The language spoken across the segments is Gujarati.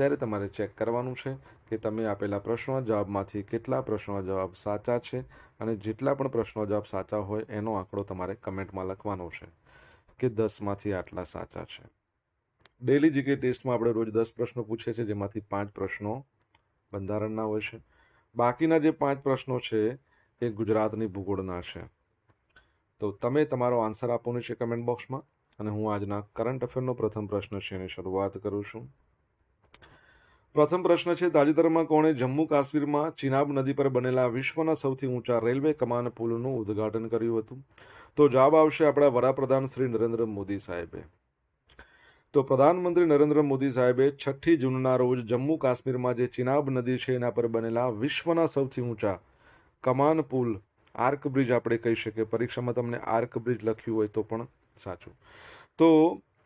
ત્યારે તમારે ચેક કરવાનું છે કે તમે આપેલા પ્રશ્નો, જવાબમાંથી કેટલા પ્રશ્નો, જવાબ સાચા છે અને જેટલા પણ પ્રશ્નો, જવાબ સાચા હોય એનો આંકડો તમારે કમેન્ટમાં લખવાનો છે કે દસમાંથી આટલા સાચા છે. ડેલી જીકે ટેસ્ટમાં આપણે રોજ દસ પ્રશ્નો પૂછીએ છીએ, જેમાંથી પાંચ પ્રશ્નો બંધારણના હોય છે. બાકીના જે પાંચ પ્રશ્નો છે એ ગુજરાતની ભૂગોળના છે. તો તમે તમારો આન્સર આપવાનો છે કમેન્ટ બોક્સમાં અને હું આજના કરંટ અફેરનો પ્રથમ પ્રશ્ન છે એની શરૂઆત કરું છું. પ્રથમ પ્રશ્ન છે, તાજેતરમાં કોણે જમ્મુ કાશ્મીરમાં ચિનાબ નદી પર બનેલા વિશ્વના સૌથી ઊંચા રેલવે કમાન પુલનું ઉદ્ઘાટન કર્યું હતું? તો જવાબ આવશે આપણા વડાપ્રધાન શ્રી નરેન્દ્ર મોદી સાહેબે. તો પ્રધાનમંત્રી નરેન્દ્ર મોદી સાહેબે છઠ્ઠી જૂનના રોજ જમ્મુ કાશ્મીરમાં જે ચિનાબ નદી છે, એના પર બનેલા વિશ્વના સૌથી ઊંચા કમાન પુલ, આર્ક બ્રિજ આપણે કહી શકીએ. પરીક્ષામાં તમને આર્ક બ્રિજ લખ્યું હોય તો પણ સાચું. તો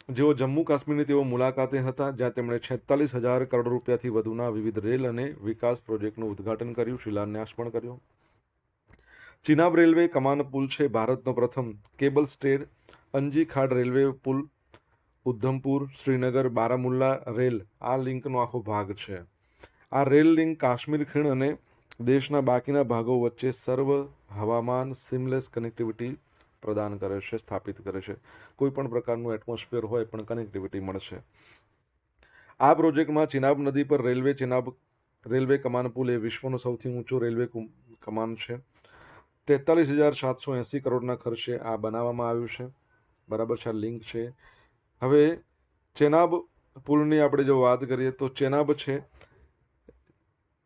જેઓ જમ્મુ કાશ્મીરની તેઓ મુલાકાતે હતા, જ્યાં તેમણે છેતાલીસ હજાર કરોડ રૂપિયાથી વધુના વિવિધ રેલ અને વિકાસ પ્રોજેક્ટનું ઉદ્ઘાટન કર્યું, શિલાન્યાસ પણ કર્યો. ચિનાબ રેલવે કમાન પુલ છે ભારતનો પ્રથમ cable stayed Anji Khad railway પુલ, ઉધમપુર, શ્રીનગર, બારામુલ્લા રેલ, આ લિંકનો આખો ભાગ છે. આ રેલ લિંક કાશ્મીર ખીણ અને દેશના બાકીના ભાગો વચ્ચે સર્વ હવામાન સિમલેસ કનેક્ટિવિટી પ્રદાન કરે છે, સ્થાપિત કરે છે. કોઈ પણ પ્રકારનું એટમોસ્ફિયર હોય પણ કનેક્ટિવિટી મળશે આ પ્રોજેક્ટમાં ચિનાબ નદી પર રેલવે ચિનાબ રેલવે કમાન પુલ એ વિશ્વનો સૌથી ઊંચો રેલવે કમાન છે. તેતાલીસ હજાર સાતસો એંસી કરોડના ખર્ચે આ બનાવવામાં આવ્યું છે. બરાબર છે, આ લિંક છે. હવે ચેનાબ પુલની આપણે જો વાત કરીએ તો ચેનાબ છે,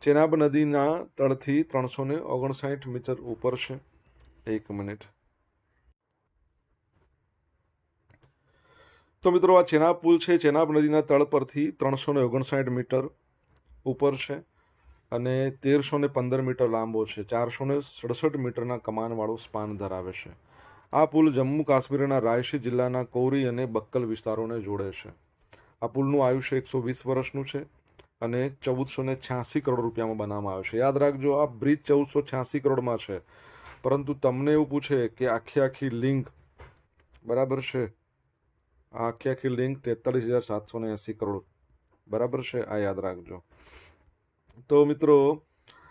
ચેનાબ નદીના તળથી ત્રણસો ને ઓગણસાઠ મીટર ઉપર છે. એક મિનિટ. તો મિત્રો આ ચેનાબ પુલ છે ચેનાબ નદીના તળ પરથી ત્રણસો ને ઓગણસાઠ મીટર ઉપર છે અને તેરસો ને પંદર મીટર લાંબો છે. ચારસો ને સડસઠ મીટરના કમાનવાળો સ્પાન ધરાવે છે. આ પુલ જમ્મુ કાશ્મીરના રાયસી જિલ્લાના કૌરી અને બક્કલ વિસ્તારોને જોડે છે. આ પુલનું આયુષ્ય એકસો વીસ વર્ષનું છે અને ચૌદસો ને છ્યાસી કરોડ રૂપિયામાં બનાવવામાં આવ્યો છે. યાદ રાખજો, આ બ્રિજ ચૌદસો છ્યાસી કરોડમાં છે. પરંતુ તમને એવું પૂછે કે આખી આખી લિંક બરાબર છે? આખી આખી લિંક તેતાલીસ હજાર સાતસો ને એંસી કરોડ. બરાબર છે? આ યાદ રાખજો. તો મિત્રો,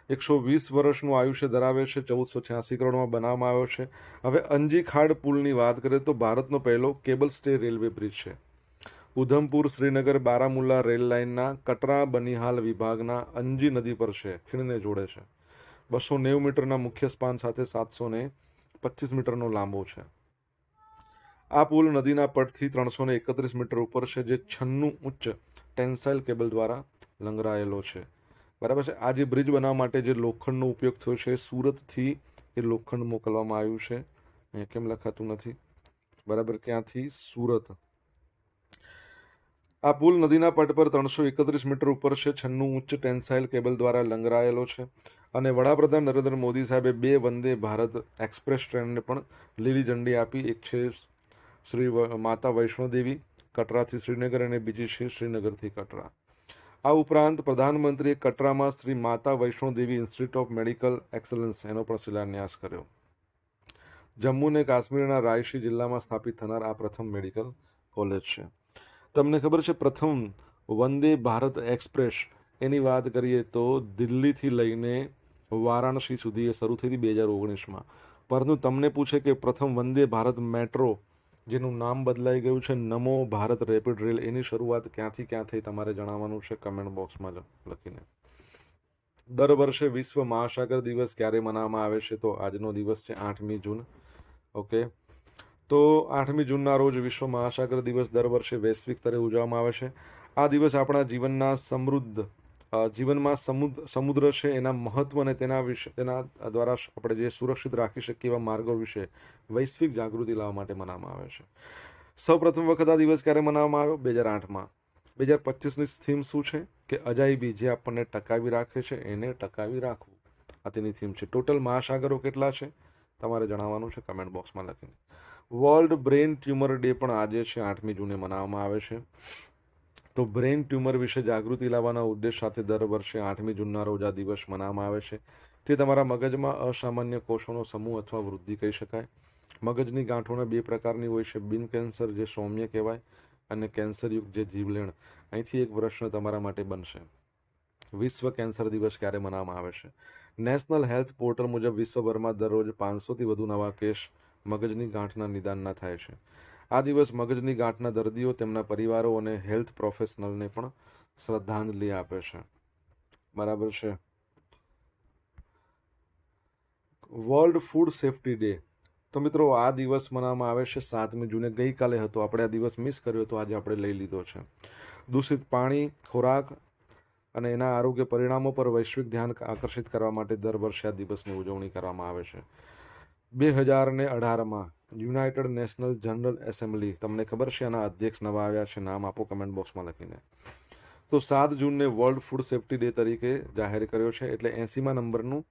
એકસો વીસ વર્ષનું આયુષ્ય ધરાવે છે, ચૌદસો છ્યાસી કરોડમાં બનાવવામાં આવ્યો છે. હવે અંજી ખાડ પુલની વાત કરીએ તો ભારતનો પહેલો કેબલ સ્ટે રેલવે બ્રિજ છે. ઉધમપુર, શ્રીનગર, બારામુલ્લા રેલ લાઇનના કટરા બનિહાલ વિભાગના અંજી નદી પર છે, ખીણને જોડે છે. બસો નેવું મીટરના મુખ્ય સ્પાન સાથે સાતસો ને પચીસ મીટરનો લાંબો છે. આ પુલ નદીના પટથી ત્રણસો ને એકત્રીસ મીટર ઉપર છે, જે છન્નું ઉચ્ચ ટેન્સાઇલ કેબલ દ્વારા લંગરાયેલો છે. બરાબર છે? આ જે બ્રિજ બનાવવા માટે જે લોખંડનો ઉપયોગ થયો છે સુરતથી એ લોખંડ મોકલવામાં આવ્યું છે. અહીંયા કેમ લખાતું નથી? બરાબર, ક્યાંથી? સુરત. આ પુલ નદીના પટ પર ત્રણસો એકત્રીસ મીટર ઉપર છે, છન્નું ઉચ્ચ ટેન્સાઇલ કેબલ દ્વારા લંગરાયેલો છે. અને વડાપ્રધાન નરેન્દ્ર મોદી સાહેબે બે વંદે ભારત એક્સપ્રેસ ટ્રેનને પણ લીલી ઝંડી આપી. એક છે શ્રી માતા વૈષ્ણોદેવી કટરાથી શ્રીનગર અને બીજી છે શ્રીનગરથી કટરા. આ ઉપરાંત પ્રધાનમંત્રીએ કટરામાં Shri Mata Vaishnodevi institute of medical excellence એનો પણ શિલાન્યાસ કર્યો. જમ્મુ અને કાશ્મીરના રાયશી જિલ્લામાં સ્થાપિત થનાર આ પ્રથમ મેડિકલ કોલેજ છે. તમને ખબર છે પ્રથમ વંદે ભારત એક્સપ્રેસ એની વાત કરીએ તો દિલ્હીથી લઈને વારાણસી સુધી એ શરૂ થઈ હતી બે હજાર ઓગણીસમાં. પરંતુ તમને પૂછે કે પ્રથમ વંદે ભારત મેટ્રો જેનું નામ બદલાઈ ગયું છે નમો ભારત રેપિડ રેલ. એની શરૂઆત ક્યાંથી ક્યાં થઈ તમારે જણાવવાનું છે કમેન્ટ બોક્સમાં લખીને. દર વર્ષે વિશ્વ મહાસાગર દિવસ ક્યારે મનાવવામાં આવે છે? તો આજનો દિવસ છે આઠમી જૂન. ઓકે. તો આઠમી જૂનના રોજ વિશ્વ મહાસાગર દિવસ દર વર્ષે વૈશ્વિક સ્તરે ઉજવવામાં આવે છે. આ દિવસ આપણા જીવનના સમૃદ્ધ જીવનમાં સમુદ્ર સમુદ્ર છે એના મહત્વ અને તેના વિશે, તેના દ્વારા આપણે જે સુરક્ષિત રાખી શકીએ એવા માર્ગો વિશે વૈશ્વિક જાગૃતિ લાવવા માટે મનાવવામાં આવે છે. સૌ પ્રથમ વખત આ દિવસ ક્યારે મનાવવામાં આવ્યો? બે હજાર આઠમાં બે હજાર પચીસની થીમ શું છે? કે અજાયબી જે આપણને ટકાવી રાખે છે, એને ટકાવી રાખવું. આ તેની થીમ છે. ટોટલ મહાસાગરો કેટલા છે? તમારે જણાવવાનું છે કમેન્ટ બોક્સમાં લખીને. વર્લ્ડ બ્રેન ટ્યુમર ડે પણ આજે છે, આઠમી જૂને મનાવવામાં આવે છે. તો બ્રેન ટ્યુમર વિશે જાગૃતિ લાવવાના ઉદ્દેશ સાથે દર વર્ષે આઠમી જૂનના રોજ આ દિવસ મનાવવામાં આવે છે. તે તમારા મગજમાં અસામાન્ય કોષોનો સમૂહ અથવા વૃદ્ધિ કહી શકાય. મગજની ગાંઠોને બે પ્રકારની હોય છે, બિન કેન્સર જે સૌમ્ય કહેવાય અને કેન્સરયુક્ત જે જીવલેણ. અહીંથી એક પ્રશ્ન તમારા માટે બનશે. વિશ્વ કેન્સર દિવસ ક્યારે મનાવવામાં આવે છે? નેશનલ હેલ્થ પોર્ટલ મુજબ વિશ્વભરમાં દરરોજ પાંચસોથી વધુ નવા કેસ મગજની ગાંઠના નિદાનના થાય છે. આ દિવસ મગજની ગાંઠના દર્દીઓ, તેમના પરિવારો અને હેલ્થ પ્રોફેશનલને પણ શ્રદ્ધાંજલિ આપે છે. બરાબર છે? World food safety day. તો મિત્રો, આ દિવસ મનાવવામાં આવે છે સાતમી જૂને. ગઈકાલે હતો. આપણે આ દિવસ મિસ કર્યો તો આજે આપણે લઈ લીધો છે. દૂષિત પાણી, ખોરાક અને એના આરોગ્ય પરિણામો પર વૈશ્વિક ધ્યાન આકર્ષિત કરવા માટે દર વર્ષે આ દિવસની ઉજવણી કરવામાં આવે છે. બે હજાર ને અઢારમાં યુનાઇટેડ નેશનલ જનરલ એસેમ્બલી, તમને ખબર છે આના અધ્યક્ષ નવા આવ્યા છે, નામ આપો કમેન્ટ બોક્સમાં લખીને. તો સાત જૂનને વર્લ્ડ ફૂડ સેફ્ટી ડે તરીકે જાહેર કર્યો છે, એટલે એંસીમાં નંબરનું,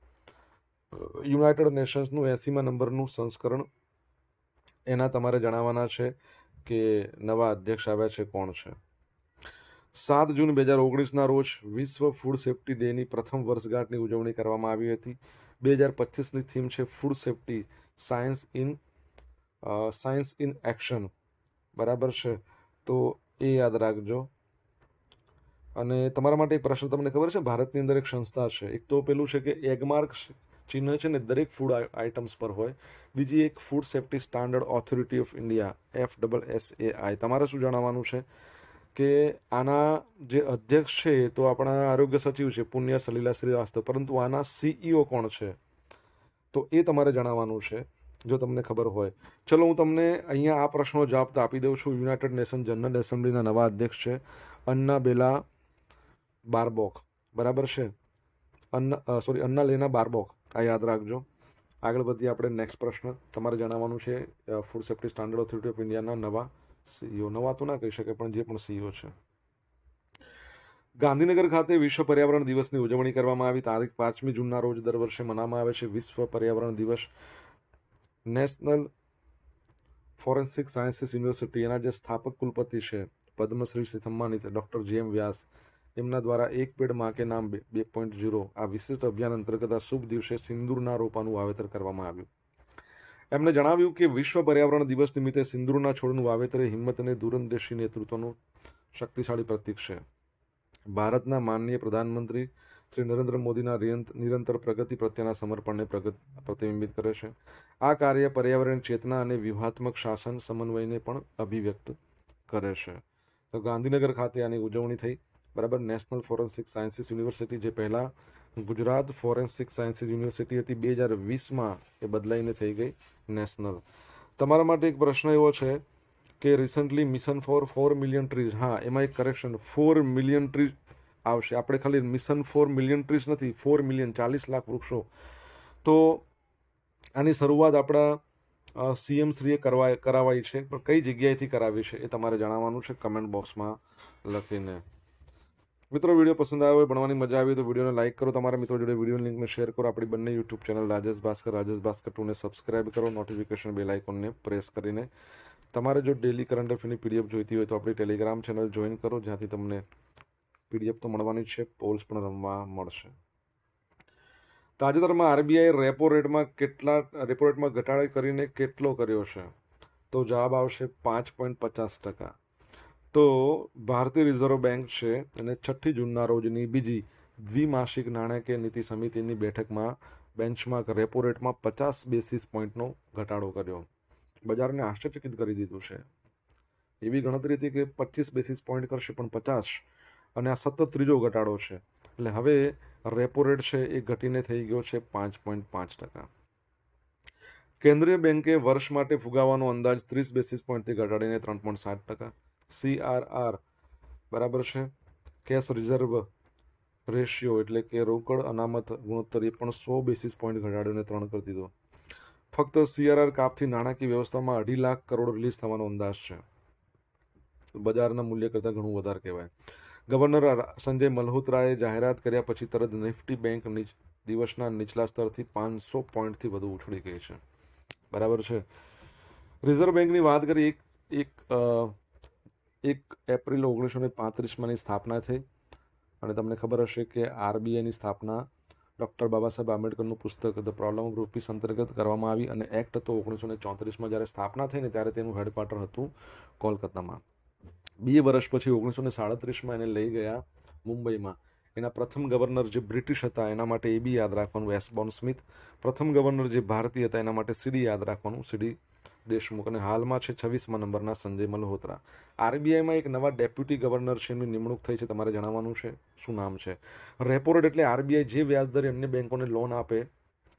યુનાઇટેડ નેશન્સનું એંસીમાં નંબરનું સંસ્કરણ એના તમારે જણાવવાના છે કે નવા અધ્યક્ષ આવ્યા છે કોણ છે. સાત જૂન બે હજાર ઓગણીસના રોજ વિશ્વ ફૂડ સેફ્ટી ડેની પ્રથમ વર્ષગાંઠની ઉજવણી કરવામાં આવી હતી. બે હજાર પચીસની થીમ છે food safety, science in science in action. બરાબર છે? તો એ યાદ રાખજો. અને તમારા માટે એક પ્રશ્ન તમને ખબર છે? ભારતની અંદર એક સંસ્થા છે. એક તો પેલું છે કે એગમાર્ક ચિહ્ન છે ને દરેક ફૂડ આઇટમ્સ પર હોય. બીજી એક food safety standard authority of India, F double S A I. તમારે શું જણાવવાનું છે? કે આના જે અધ્યક્ષ છે તો આપણા આરોગ્ય સચિવ છે પુણ્ય સલીલા શ્રીવાસ્તવ. પરંતુ આના સીઈઓ કોણ છે? તો એ તમારે જણાવવાનું છે, જો તમને ખબર હોય. ચલો, હું તમને અહીંયા આ પ્રશ્નો જવાબ તો આપી દઉં છું. યુનાઇટેડ નેશન જનરલ એસેમ્બલીના નવા અધ્યક્ષ છે અન્ના બેલા બારબોક. બરાબર છે? Anna sorry Anna Lena Baerbock. આ યાદ રાખજો. આગળ વધીએ આપણે નેક્સ્ટ પ્રશ્ન. તમારે જણાવવાનું છે food safety standard authority of ઇન્ડિયાના નવા સીઈઓ નવા તો ના કહી શકે, પણ જે પણ સીઈઓ છે. ગાંધીનગર ખાતે વિશ્વ પર્યાવરણ દિવસની ઉજવણી કરવામાં આવી. તારીખ પાંચમી જૂનના રોજ દર વર્ષે મનાવવામાં આવે છે વિશ્વ પર્યાવરણ દિવસ. નેશનલ ફોરેન્સિક સાયન્સીસ યુનિવર્સિટી એના જે સ્થાપક કુલપતિ છે, પદ્મશ્રી સન્માનિત ડૉક્ટર જે એમ વ્યાસ, એમના દ્વારા એક પેડમાં કે નામ બે પોઈન્ટ ઝીરો આ વિશિષ્ટ અભિયાન અંતર્ગત આ શુભ દિવસે સિંદૂરના રોપાનું વાવેતર કરવામાં આવ્યું. એમણે જણાવ્યું કે વિશ્વ પર્યાવરણ દિવસ નિમિત્તે સિંદૂરના છોડનું વાવેતર એ હિંમત અને દૂરંદેશી નેતૃત્વનું શક્તિશાળી પ્રતીક છે. ભારતના માનનીય પ્રધાનમંત્રી શ્રી નરેન્દ્ર મોદીના નિરંતર પ્રગતિ પ્રત્યેના સમર્પણને પ્રગત પ્રતિબિંબિત કરે છે. આ કાર્ય પર્યાવરણ ચેતના અને વ્યૂહાત્મક શાસન સમન્વયને પણ અભિવ્યક્ત કરે છે. તો ગાંધીનગર ખાતે આની ઉજવણી થઈ. બરાબર નેશનલ ફોરેન્સિક સાયન્સીસ યુનિવર્સિટી જે પહેલાં ગુજરાત ફોરેન્સિક સાયન્સીસ યુનિવર્સિટી હતી બે હજાર વીસમાં એ બદલાઈને થઈ ગઈ નેશનલ. તમારા માટે એક પ્રશ્ન એવો છે કે recently mission for four million trees હા, એમાં એક કરેક્શન ફોર મિલિયન ટ્રીઝ આવશે. આપણે ખાલી મિશન ફોર મિલિયન ટ્રીઝ નથી ફોર મિલિયન ચાલીસ લાખ વૃક્ષો. તો આની શરૂઆત આપણા સીએમ શ્રીએ કરવા કરાવાઈ છે. પણ કઈ જગ્યાએથી કરાવી છે એ તમારે જણાવવાનું છે? કમેન્ટ બોક્સમાં લખીને. મિત્રો, વીડિયો પસંદ આવ્યો હોય, ભણવાની મજા આવી તો વિડીયોને લાઇક કરો. તમારા મિત્રો જોડે વીડિયો લિંકને શેર કરો. આપણી બંને યુટ્યુબ ચેનલ રાજેશ ભાસ્કર રાજેશ ભાસ્કર ટુને સબસ્ક્રાઇબ કરો. નોટિફિકેશન બેલ આઇકોનને પ્રેસ કરીને. તમારે જો ડેલી કરંટ અફેરની પીડીએફ જોઈતી હોય તો આપણી ટેલિગ્રામ ચેનલ જોઈન કરો. જ્યાંથી તમને પીડીએફ તો મળવાની છે. પોલ્સ પણ રમવા મળશે. તાજેતરમાં આરબીઆઈ રેપો રેટમાં કેટલા રેપો રેટમાં ઘટાડો કરીને કેટલો કર્યો છે? તો જવાબ આવશે પાંચ પોઈન્ટ પચાસ ટકા. તો ભારતીય રિઝર્વ બેંક છે અને છઠ્ઠી જૂનના રોજની બીજી દ્વિમાસિક નાણાકીય નીતિ સમિતિની બેઠકમાં બેન્ચમાર્ક રેપો રેટમાં પચાસ બેસિસ પોઈન્ટનો ઘટાડો કર્યો. બજારને આશ્ચર્યચકિત કરી દીધું છે. એવી ગણતરી હતી કે પચીસ બેસિસ પોઈન્ટ કરશે પણ પચાસ, અને આ સતત ત્રીજો ઘટાડો છે. એટલે હવે રેપો રેટ છે એ ઘટીને થઈ ગયો છે પાંચ પોઈન્ટ પાંચ ટકા. કેન્દ્રીય બેન્કે વર્ષ માટે ફુગાવાનો અંદાજ ત્રીસ બેસિસ પોઈન્ટથી ઘટાડીને ત્રણ પોઈન્ટ સાત ટકા. સીઆરઆર, બરાબર છે? કેશ રિઝર્વ રેશિયો એટલે કે રોકડ અનામત ગુણોત્તર એ પણ સો બેસિસ પોઈન્ટ ઘટાડીને ત્રણ કરી દીધો. ફક્ત સીઆરઆર કાપથી નાણાકીય વ્યવસ્થામાં અઢી લાખ કરોડ રિલીઝ થવાનો અંદાજ છે. બજારના મૂલ્ય કરતાં ઘણું વધારે કહેવાય. ગવર્નર સંજય મલ્હોત્રાએ જાહેરાત કર્યા પછી તરત નિફ્ટી બેંક દિવસના નીચલા સ્તરથી પાંચસો પોઈન્ટથી વધુ ઉછળી ગઈ છે. બરાબર છે? રિઝર્વ બેંકની વાત કરીએ, એક એક એક એપ્રિલ ઓગણીસો ને પાંત્રીસમાંની સ્થાપના થઈ અને તમને ખબર હશે કે આરબીઆઈની સ્થાપના ડૉક્ટર બાબા આંબેડકરનું પુસ્તક ધ પ્રોબ્લેમ ઓફ રૂપીસ અંતર્ગત કરવામાં આવી અને એક્ટ હતો ઓગણીસો ને ચોત્રીસમાં જ્યારે સ્થાપના થઈને ત્યારે તેનું હેડક્વાર્ટર હતું કોલકાતામાં. બે વર્ષ પછી ઓગણીસો ને સાડત્રીસમાં એને લઈ ગયા મુંબઈમાં. એના પ્રથમ ગવર્નર જે બ્રિટિશ હતા એના માટે એ બી યાદ રાખવાનું, એસ બોન સ્મિથ. પ્રથમ ગવર્નર જે ભારતીય હતા એના માટે સીડી યાદ રાખવાનું, સીડી દેશમુખ અને હાલમાં છે છવ્વીસમાં નંબરના સંજય મલ્હોત્રા. આરબીઆઈમાં એક નવા ડેપ્યુટી ગવર્નર છે એમની નિમણૂક થઈ છે તમારે જણાવવાનું છે? શું નામ છે? રેપો રેટ એટલે આરબીઆઈ જે વ્યાજ દરે અન્ય બેંકોને લોન આપે,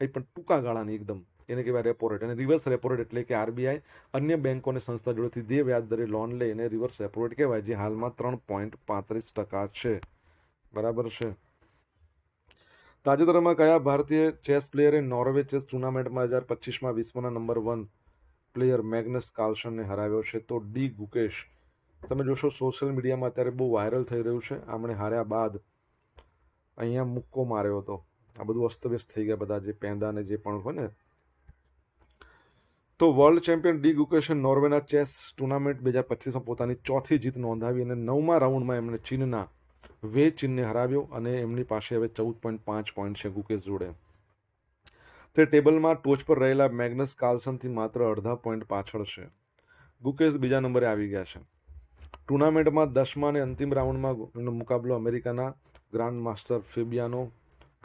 એ પણ ટૂંકા ગાળાની એકદમ. એને કહેવાય રેપો રેટ અને રિવર્સ રેપો રેટ એટલે કે આરબીઆઈ અન્ય બેંકોને સંસ્થા જોડેથી જે વ્યાજ દરે લોન લે, એને રિવર્સ રેપો રેટ કહેવાય, જે હાલમાં ત્રણ પોઈન્ટ પાંત્રીસ ટકા છે. બરાબર છે? તાજેતરમાં કયા ભારતીય ચેસ પ્લેયરે નોર્વે ચેસ ટુર્નામેન્ટમાં હજાર પચીસમાં વિશ્વના નંબર વન પ્લેયર મેગ્નસ કાર્લસનને હરાવ્યો છે તો ડી ગુકેશ. તમે જોશો, સોશિયલ મીડિયામાં અત્યારે બહુ વાયરલ થઈ રહ્યું છે. આમણે હાર્યા બાદ અહીંયા મુક્કો માર્યો હતો. આ બધું અસ્તવ્યસ્ત થઈ ગયા બધા જે પેંદાને જે પણ હોય ને. તો વર્લ્ડ ચેમ્પિયન ડી ગુકેશે નોર્વેના ચેસ ટુર્નામેન્ટ બે હજાર પચીસમાં પોતાની ચોથી જીત નોંધાવી અને નવમા રાઉન્ડમાં એમણે ચીનના વે ચીનને હરાવ્યો અને એમની પાસે હવે ચૌદ પોઈન્ટ પાંચ પોઈન્ટ છે ગુકેશ જોડે. તે ટેબલમાં ટોચ પર રહેલા મેગ્નસ કાર્લસનથી માત્ર અડધા પોઈન્ટ પાછળ છે. ગુકેશ બીજા નંબરે આવી ગયા છે. ટુર્નામેન્ટમાં દસમા અને અંતિમ રાઉન્ડમાં મુકાબલો અમેરિકાના ગ્રાન્ડ માસ્ટર ફેબિયાનો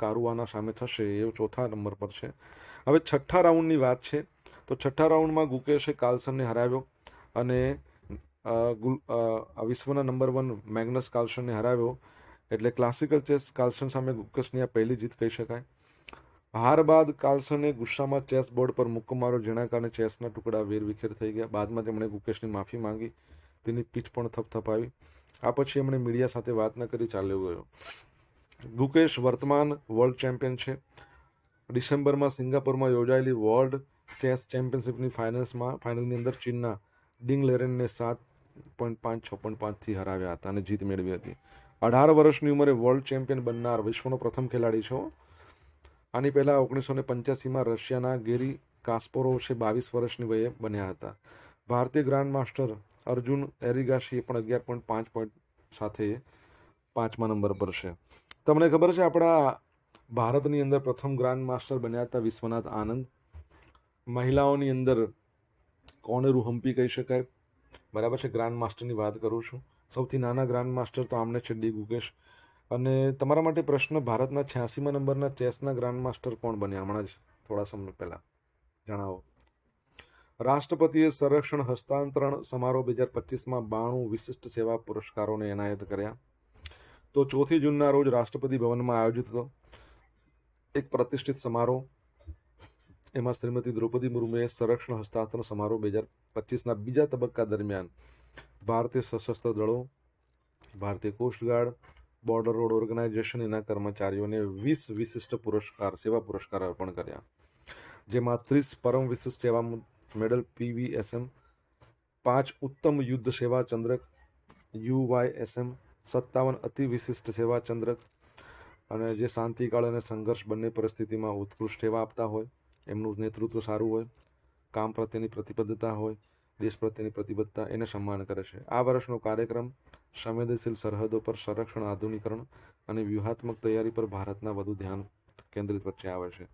કારુઆના સામે થશે એ ચોથા નંબર પર છે. હવે છઠ્ઠા રાઉન્ડની વાત છે, તો છઠ્ઠા રાઉન્ડમાં ગુકેશે કાર્લસનને હરાવ્યો અને વિશ્વના નંબર વન મેગ્નસ કાર્લસનને હરાવ્યો. એટલે ક્લાસિકલ ચેસ કાર્લસન સામે ગુકેશની આ પહેલી જીત કહી શકાય. હાર બાદ કાર્લસને ગુસ્સામાં ચેસ બોર્ડ પર મુક્કો માર્યો જેના કારણે ચેસના ટુકડા વેરવિખેર થઈ ગયા. બાદમાં તેમણે ગુકેશની માફી માંગી. તેની પીઠ પણ થપથપાવી. આ પછી એમણે મીડિયા સાથે વાત ન કરી, ચાલ્યો ગયો. ગુકેશ વર્તમાન વર્લ્ડ ચેમ્પિયન છે. ડિસેમ્બરમાં સિંગાપુરમાં યોજાયેલી વર્લ્ડ ચેસ ચેમ્પિયનશિપની ફાઇનલ્સમાં ફાઇનલની અંદર ચીનના ડિંગ લેરેનને સાત પોઈન્ટ પાંચ, છ પોઈન્ટ પાંચથી હરાવ્યા હતા અને જીત મેળવી હતી. અઢાર વર્ષની ઉંમરે વર્લ્ડ ચેમ્પિયન બનનાર વિશ્વનો પ્રથમ ખેલાડી છો આની પહેલાં ઓગણીસો ને પંચ્યાસીમાં રશિયાના ગેરી કાસ્પોરો છે બાવીસ વર્ષની વયે બન્યા હતા. ભારતીય ગ્રાન્ડ માસ્ટર અર્જુન એરિગાશીએ પણ અગિયાર પોઈન્ટ પાંચ પોઈન્ટ સાથે પાંચમા નંબર પર છે. તમને ખબર છે આપણા ભારતની અંદર પ્રથમ ગ્રાન્ડ માસ્ટર બન્યા હતા વિશ્વનાથ આનંદ. મહિલાઓની અંદર કોને હમ્પી કહી શકાય? બરાબર છે, ગ્રાન્ડ માસ્ટરની વાત કરું છું. સૌથી નાના ગ્રાન્ડ માસ્ટર તો આમને છે ડી ગુકેશ. અને તમારા માટે પ્રશ્ન ભારતના છ્યાસીમાં નંબરના ચેસના ગ્રાન્ડ માસ્ટર કોણ બન્યા? હમણાં જ થોડા સમય પહેલાં. જણાવો. રાષ્ટ્રપતિએ સંરક્ષણ હસ્તાંતરણ સમારોહ બે હજાર પચીસમાં બાણું વિશિષ્ટ સેવા પુરસ્કારોને એનાયત કર્યા. તો ચોથી જૂનના રોજ રાષ્ટ્રપતિ ભવનમાં આયોજિત હતો એક પ્રતિષ્ઠિત સમારોહ. એમાં શ્રીમતી દ્રૌપદી મુર્મુએ સંરક્ષણ હસ્તાંતરણ સમારોહ બે હજાર પચીસના બીજા તબક્કા દરમિયાન ભારતીય સશસ્ત્ર દળો, ભારતીય કોસ્ટગાર્ડ બોર્ડર રોડ ઓર્ગેનાઇઝેશન એના કર્મચારીઓને વીસ વિશિષ્ટ પુરસ્કાર, સેવા પુરસ્કાર અર્પણ કર્યા. જેમાં ત્રીસ પરમ વિશિષ્ટ સેવા મેડલ પીવીએસએમ પાંચ ઉત્તમ યુદ્ધ સેવા ચંદ્રક યુવાયએસએમ સત્તાવન અતિ વિશિષ્ટ સેવા ચંદ્રક અને જે શાંતિકાળ અને સંઘર્ષ બંને પરિસ્થિતિમાં ઉત્કૃષ્ટ સેવા આપતા હોય, એમનું નેતૃત્વ સારું હોય, કામ પ્રત્યેની પ્રતિબદ્ધતા હોય દેશ પ્રત્યેની પ્રતિબદ્ધતા એને સન્માન કરે છે. આ વર્ષનો કાર્યક્રમ સંવેદનશીલ સરહદો પર સંરક્ષણ, આધુનિકરણ અને વ્યૂહાત્મક તૈયારી પર ભારતના વધુ ધ્યાન કેન્દ્રિત વચ્ચે આવે છે.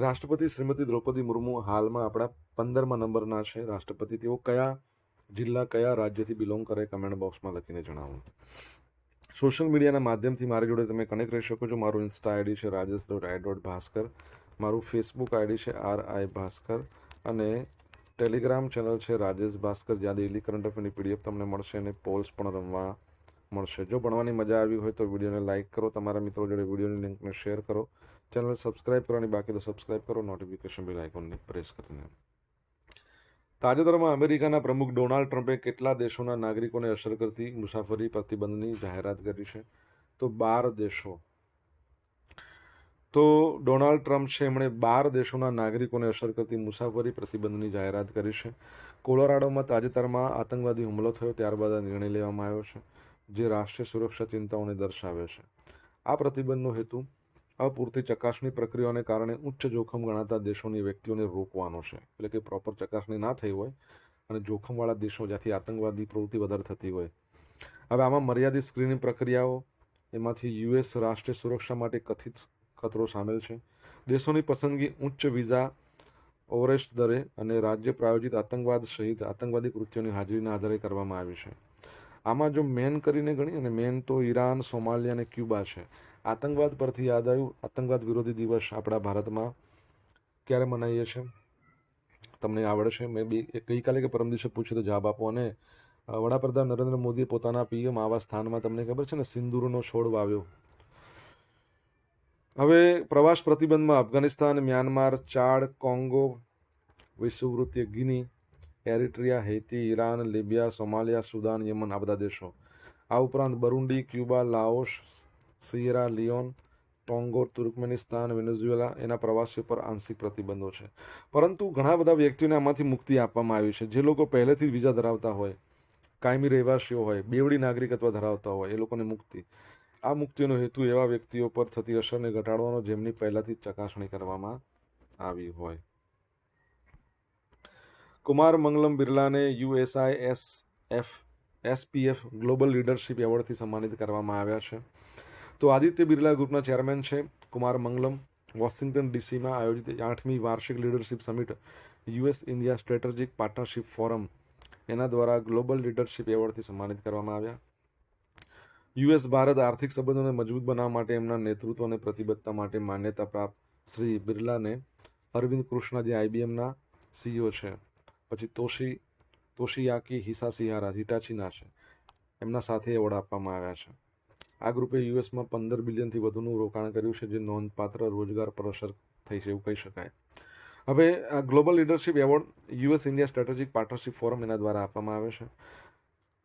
રાષ્ટ્રપતિ શ્રીમતી દ્રૌપદી મુર્મુ હાલમાં આપણા પંદરમા નંબરના છે. રાષ્ટ્રપતિ તેઓ કયા જિલ્લા, કયા રાજ્યથી બિલોંગ કરે કમેન્ટ બોક્સમાં લખીને જણાવો. સોશિયલ મીડિયાના માધ્યમથી મારી જોડે તમે કનેક્ટ રહી શકો છો. મારું ઇન્સ્ટા આઈડી છે Rajesh dot I dot Bhaskar. મારું ફેસબુક આઈડી છે આર આઈ ભાસ્કર. અને ટેલિગ્રામ ચેનલ છે રાજેશ ભાસ્કર, જ્યાં ડેલી કરંટ અફેરની પીડીએફ તમને મળશે અને પોલ્સ પણ રમવા મળશે. જો ભણવાની મજા આવી હોય તો વિડીયોને લાઇક કરો, તમારા મિત્રો જોડે વિડીયોની લિંકને શેર કરો. ચેનલ સબસ્ક્રાઇબ કરવાની બાકી તો સબસ્ક્રાઇબ કરો નોટિફિકેશન બેલ આઇકોનને પ્રેસ કરીને. તાજેતરમાં અમેરિકાના પ્રમુખ ડોનાલ્ડ ટ્રમ્પે કેટલા દેશોના નાગરિકોને અસર કરતી મુસાફરી પ્રતિબંધની જાહેરાત કરી છે? તો બાર દેશો તો ડોનાલ્ડ ટ્રમ્પ છે, એમણે બાર દેશોના નાગરિકોને અસર કરતી મુસાફરી પ્રતિબંધની જાહેરાત કરી છે. કોલોરાડોમાં તાજેતરમાં આતંકવાદી હુમલો થયો, ત્યારબાદ આ નિર્ણય લેવામાં આવ્યો છે, જે રાષ્ટ્રીય સુરક્ષા ચિંતાઓને દર્શાવે છે. આ પ્રતિબંધનો હેતુ અપૂરતી ચકાસણી પ્રક્રિયાઓને કારણે ઉચ્ચ જોખમ ગણાતા દેશોની વ્યક્તિઓને રોકવાનો છે. એટલે કે પ્રોપર ચકાસણી ના થઈ હોય અને જોખમવાળા દેશો જ્યાંથી આતંકવાદી પ્રવૃત્તિ વધારે થતી હોય. હવે આમાં મર્યાદિત સ્ક્રીનિંગ પ્રક્રિયાઓ, એમાંથી યુએસ રાષ્ટ્રીય સુરક્ષા માટે કથિત ખતરો સામેલ છે. દેશોની પસંદગી ઉચ્ચ વિઝા, ઓવરેસ્ટ દરે અને રાજ્ય પ્રાયોજિત આતંકવાદ સહિત આતંકવાદી કૃત્યોની હાજરીના આધારે કરવામાં આવી છે. આમાં જો મેન કરીને ગણી અને મેન તો ઈરાન, સોમાલિયા અને ક્યુબા છે. આતંકવાદ પરથી યાદ આવ્યું, આતંકવાદ વિરોધી દિવસ આપણા ભારતમાં ક્યારે મનાવીએ છીએ તમને આવડે છે મેં બી ગઈકાલે કે પરમ દિવસે પૂછ્યું તો જવાબ આપો અને વડાપ્રધાન નરેન્દ્ર મોદીએ પોતાના પીએમ આવા સ્થાનમાં તમને ખબર છે ને, સિંદૂરનો છોડ વાવ્યો. હવે પ્રવાસ પ્રતિબંધમાં અફઘાનિસ્તાન, મ્યાનમાર, ચાડ, કોંગો વિષુવવૃત્તીય Guinea, Eritrea, Haiti, Iran, Libya, Somalia, Sudan, Yemen આ બધા દેશો. આ ઉપરાંત Burundi, Cuba, Laos, Sierra, Leone, Togo, Turkmenistan, Venezuela એના પ્રવાસીઓ પર આંશિક પ્રતિબંધો છે. પરંતુ ઘણા બધા વ્યક્તિઓને આમાંથી મુક્તિ આપવામાં આવી છે. જે લોકો પહેલેથી જ વિઝા ધરાવતા હોય, કાયમી રહેવાસીઓ હોય, બેવડી નાગરિકત્વ ધરાવતા હોય, એ લોકોને મુક્તિ. આ મુક્તિનો હેતુ એવા વ્યક્તિઓ પર થતી અસરને ઘટાડવાનો જેમની પહેલાથી ચકાસણી કરવામાં આવી હોય. Kumar Mangalam બિરલાને USI S F SPF global leadership એવોર્ડથી સન્માનિત કરવામાં આવ્યા છે. તો આદિત્ય બિરલા ગ્રુપના ચેરમેન છે કુમાર મંગલમ. વોશિંગ્ટન ડીસીમાં આયોજિત આઠમી વાર્ષિક leadership summit US India strategic partnership forum એના દ્વારા ગ્લોબલ લીડરશિપ એવોર્ડથી સન્માનિત કરવામાં આવ્યા. યુએસ ભારત આર્થિક સંબંધોને મજબૂત બનાવવા માટે એમના નેતૃત્વ અને પ્રતિબદ્ધતા માટે માન્યતા પ્રાપ્ત. શ્રી બિરલાને અરવિંદ કૃષ્ણ જે આઈબીએમના સીઈઓ છે, પછી તોશી, તોશિયાકી હિસાસિહારા હિટાચીના છે. એમના સાથે એવોર્ડ આપવામાં આવ્યા છે. આ ગ્રુપે યુએસમાં પંદર બિલિયનથી વધુનું રોકાણ કર્યું છે, જે નોંધપાત્ર રોજગાર પર અસર થઈ છે, એવું કહી શકાય. હવે આ global leadership award US India strategic partnership forum એના દ્વારા આપવામાં આવે છે.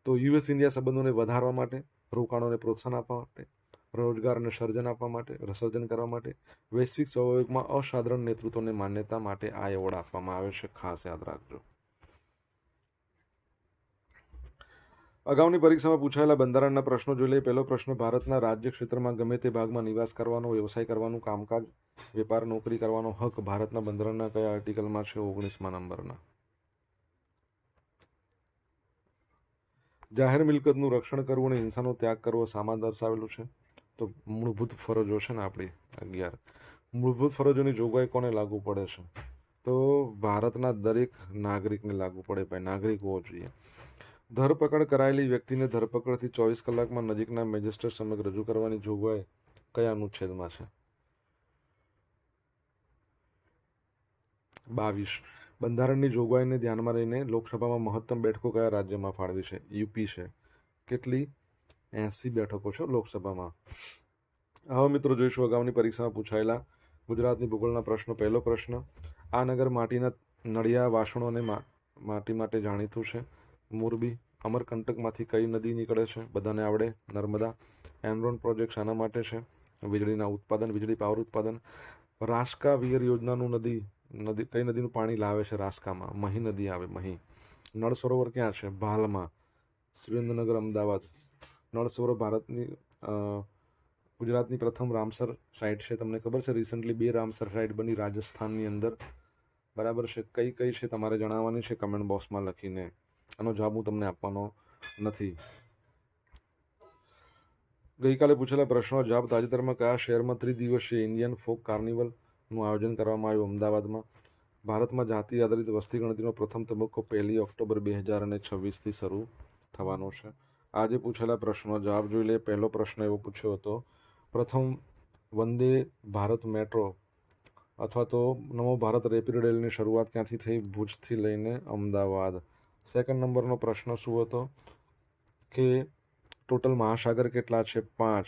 તો યુએસ ઇન્ડિયા સંબંધોને વધારવા માટે રોકાણોને પ્રોત્સાહન આપવા માટે, રોજગાર અને સર્જન આપવા માટે સર્જન કરવા માટે, વૈશ્વિક સહયોગમાં અસાધારણ નેતૃત્વને માન્યતા માટે આ એવોર્ડ આપવામાં આવે છે. ખાસ યાદ રાખજો. અગાઉની પરીક્ષામાં પૂછાયેલા બંધારણના પ્રશ્નો જોઈ લઈએ. પહેલો પ્રશ્ન, ભારતના રાજ્ય ક્ષેત્રમાં ગમે તે ભાગમાં નિવાસ કરવાનો, વ્યવસાય કરવાનું, કામકાજ, વેપાર, નોકરી કરવાનો હક ભારતના બંધારણના કયા આર્ટિકલમાં છે? ઓગણીસમાં નંબરના. જાહેર મિલકતનું રક્ષણ કરવું અને હિંસાનો ત્યાગ કરવો સામા દર્શાવેલું છે. તો મૂળભૂત ફરજો છે ને આપણી અગિયાર. મૂળભૂત ફરજોની જોગવાઈ કોને લાગુ પડે છે? તો ભારતના દરેક નાગરિકને લાગુ પડે ભાઈ, નાગરિક હોવો જોઈએ. ધરપકડ કરાયેલી વ્યક્તિને ધરપકડથી ચોવીસ કલાકમાં નજીકના મેજિસ્ટ્રેટ સમક્ષ રજૂ કરવાની જોગવાઈ કયા અનુચ્છેદમાં છે? બાવીસ. બંધારણની જોગવાઈને ધ્યાનમાં લઈને લોકસભામાં મહત્તમ બેઠકો કયા રાજ્યમાં ફાળવી છે? યુપી છે. કેટલી? એંસી બેઠકો છે લોકસભામાં. હવે મિત્રો, જોઈશું અગાઉની પરીક્ષામાં પૂછાયેલા ગુજરાતની ભૂગોળના પ્રશ્નો. પહેલો પ્રશ્ન, આ નગર માટીના નળિયા, વાસણો અને મા- માટી માટે જાણીતું છે? મોરબી, અમરકંટકમાંથી કઈ નદી નીકળે છે? બધાને આવડે? નર્મદા, એનરોન પ્રોજેક્ટ શાના માટે છે? વીજળીના ઉત્પાદન, વીજળી પાવર ઉત્પાદન. રાસ્કા વિયર યોજનાનું નદી નદી કઈ નદીનું પાણી લાવે છે રાસ્કામાં? મહી નદી આવે, મહી. નળ સરોવર ક્યાં છે? ભાલમાં. સુરેન્દ્રનગર, અમદાવાદ. નળ સરોવર ભારતની ગુજરાતની પ્રથમ રામસર સાઇટ છે. તમને ખબર છે રિસન્ટલી બે રામસર સાઇટ બની રાજસ્થાનની અંદર. બરાબર છે? કઈ કઈ છે તમારે જણાવવાની છે? કમેન્ટ બોક્સમાં લખીને. આનો જવાબ હું તમને આપવાનો નથી. ગઈકાલે પૂછેલા પ્રશ્નો જવાબ તાજેતરમાં કયા શહેરમાં ત્રિદિવસીય ઇન્ડિયન ફોક કાર્નિવલનું આયોજન કરવામાં આવ્યું. અમદાવાદમાં ભારતમાં જાતિ આધારિત વસ્તી ગણતરીનો પ્રથમ તબક્કો પહેલી ઓક્ટોબર બે હજાર અને છવ્વીસથી શરૂ થવાનો છે. આજે પૂછેલા પ્રશ્નો, જવાબ જોઈ લે. પહેલો પ્રશ્ન એવો પૂછ્યો હતો, પ્રથમ વંદે ભારત મેટ્રો અથવા તો નવો ભારત રેપિડ રેલની શરૂઆત ક્યાંથી થઈ ભુજથી લઈને અમદાવાદ? સેકન્ડ નંબરનો પ્રશ્ન શું હતો? કે ટોટલ મહાસાગર કેટલા છે? પાંચ.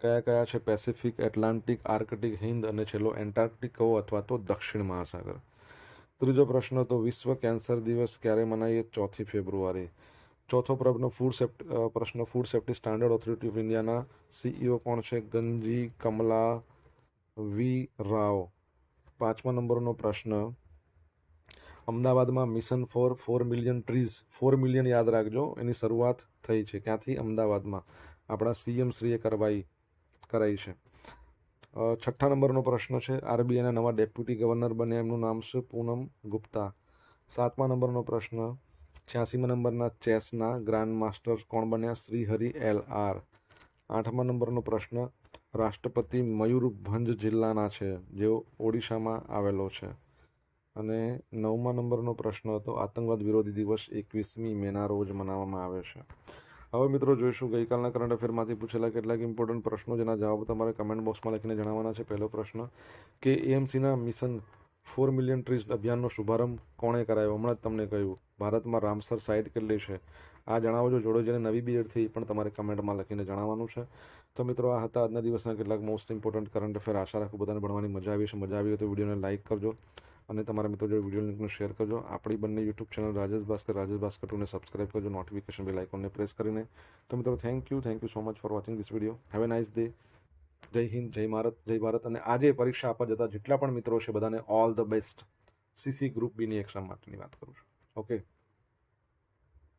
કયા કયા છે? પેસિફિક એટલાન્ટિક આર્કટિક હિન્દ અને છેલ્લો એન્ટાર્કટિક કહો અથવા તો દક્ષિણ મહાસાગર. ત્રીજો પ્રશ્ન, તો વિશ્વ કેન્સર દિવસ ક્યારે મનાવીએ ચોથી ફેબ્રુઆરી. ચોથો પ્રશ્ન ફૂડ સેફ્ટી પ્રશ્ન food safety standard authority of ઇન્ડિયાના સીઈઓ કોણ છે? ગંજી કમલા વી રાવ પાંચમા નંબરનો પ્રશ્ન, અમદાવાદમાં mission for four million trees four million યાદ રાખજો, એની શરૂઆત થઈ છે. ક્યાંથી? અમદાવાદમાં. આપણા સીએમ શ્રીએ કરવાઈ કરાઈ છે. છઠ્ઠા નંબરનો પ્રશ્ન છે. આરબીઆઈના નવા ડેપ્યુટી ગવર્નર બન્યા એમનું નામ છે પૂનમ ગુપ્તા. સાતમા નંબરનો પ્રશ્ન, છ્યાસીમા નંબરના ચેસના ગ્રાન્ડ માસ્ટર કોણ બન્યા? Shrihari L R. આઠમા નંબરનો પ્રશ્ન, રાષ્ટ્રપતિ મયુરભંજ જિલ્લાના છે. જેઓ ઓડિશામાં આવેલો છે. અને નવમા નંબરનો પ્રશ્ન હતો, આતંકવાદ વિરોધી દિવસ એકવીસમી મેના રોજ મનાવવામાં આવે છે. હવે મિત્રો જોઈશું, ગઈકાલના કરંટ અફેરમાંથી પૂછેલા કેટલાક ઇમ્પોર્ટન્ટ પ્રશ્નો, જેના જવાબ તમારે કમેન્ટ બોક્સમાં લખીને જણાવવાના છે. પહેલો પ્રશ્ન, કે એએમસીના મિશન ફોર મિલિયન ટ્રીઝ અભિયાનનો શુભારંભ કોણે કરાયો? હમણાં જ તમને કહ્યું, ભારતમાં રામસર સાઇટ કેટલી છે? આ જણાવજો, જોડો જેને નવી બી થઈ પણ તમારે કમેન્ટમાં લખીને જણાવવાનું છે. તો મિત્રો, આ હતા આજના દિવસના કેટલાક મોસ્ટ ઇમ્પોર્ટન્ટ કરંટ અફેર આશા રાખું બધાને ભણવાની મજા આવી છે મજા આવી હોય તો વિડીયોને લાઇક કરજો. અને તમારા મિત્રો જોડે વીડિયો લિંકને શેર કરજો. આપણી બંને યુટ્યુબ ચેનલ રાજેશ ભાસ્કર રાજેશ ભાસ્કર ટુને સબસ્ક્રાઇબ કરજો નોટિફિકેશન બેલ આઇકોનને પ્રેસ કરીને. તો મિત્રો thank you thank you so much for watching this video have a nice day Jai Hind, Jai Bharat જય ભારત. અને આજે પરીક્ષા આપવા જતા જેટલા પણ મિત્રો છે બધાને all the best CC group બીની એક્ઝામ માટેની વાત કરું છું. ઓકે